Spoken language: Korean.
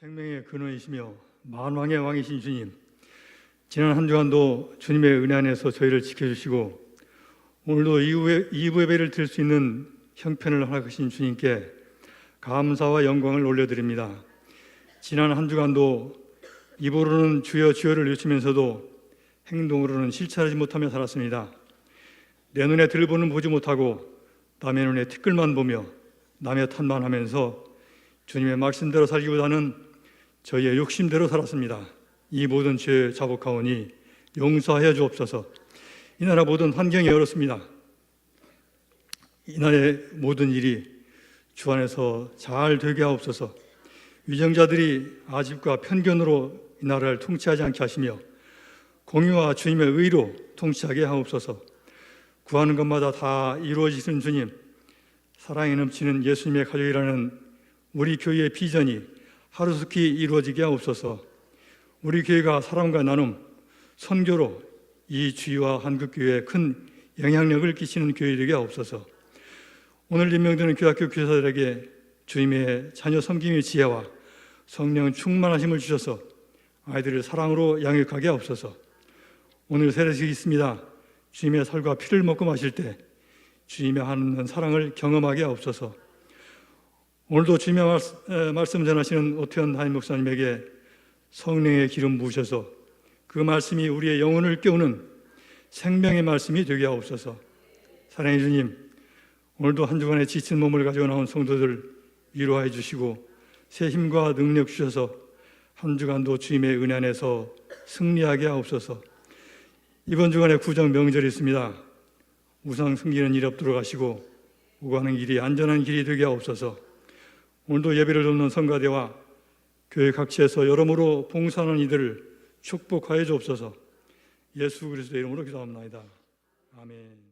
생명의 근원이시며 만왕의 왕이신 주님, 지난 한 주간도 주님의 은혜 안에서 저희를 지켜주시고 오늘도 2부 예배를 드릴 수 있는 형편을 허락하신 주님께 감사와 영광을 올려드립니다. 지난 한 주간도 입으로는 주여 주여를 외치면서도 행동으로는 실천하지 못하며 살았습니다. 내 눈에 들보는 보지 못하고 남의 눈에 티끌만 보며 남의 탓만 하면서 주님의 말씀대로 살기보다는 저희의 욕심대로 살았습니다. 이 모든 죄 자복하오니 용서하여 주옵소서. 이 나라 모든 환경이 어렵습니다. 이 나라의 모든 일이 주 안에서 잘 되게 하옵소서. 위정자들이 아집과 편견으로 이 나라를 통치하지 않게 하시며 공의와 주님의 의로 통치하게 하옵소서. 구하는 것마다 다 이루어지는 주님, 사랑이 넘치는 예수님의 가족이라는 우리 교회의 비전이 하루속히 이루어지게 하옵소서. 우리 교회가 사랑과 나눔, 선교로 이 주의와 한국 교회에 큰 영향력을 끼치는 교회 되게 하옵소서. 오늘 임명되는 교학교 교사들에게 주님의 자녀 섬김의 지혜와 성령 충만하심을 주셔서 아이들을 사랑으로 양육하게 하옵소서. 오늘 세례식이 있습니다. 주님의 살과 피를 먹고 마실 때 주님의 하는 사랑을 경험하게 하옵소서. 오늘도 주님의 말씀 전하시는 오태현 담임 목사님에게 성령의 기름 부으셔서 그 말씀이 우리의 영혼을 깨우는 생명의 말씀이 되게 하옵소서. 사랑해 주님, 오늘도 한 주간의 지친 몸을 가지고 나온 성도들 위로해 주시고 새 힘과 능력 주셔서 한 주간도 주님의 은혜 안에서 승리하게 하옵소서. 이번 주간에 구정 명절이 있습니다. 우상 숨기는 일 없도록 하시고 오가는 길이 안전한 길이 되게 하옵소서. 오늘도 예배를 돕는 성가대와 교회 각지에서 여러모로 봉사하는 이들을 축복하여 주옵소서. 예수 그리스도의 이름으로 기도합니다. 아멘.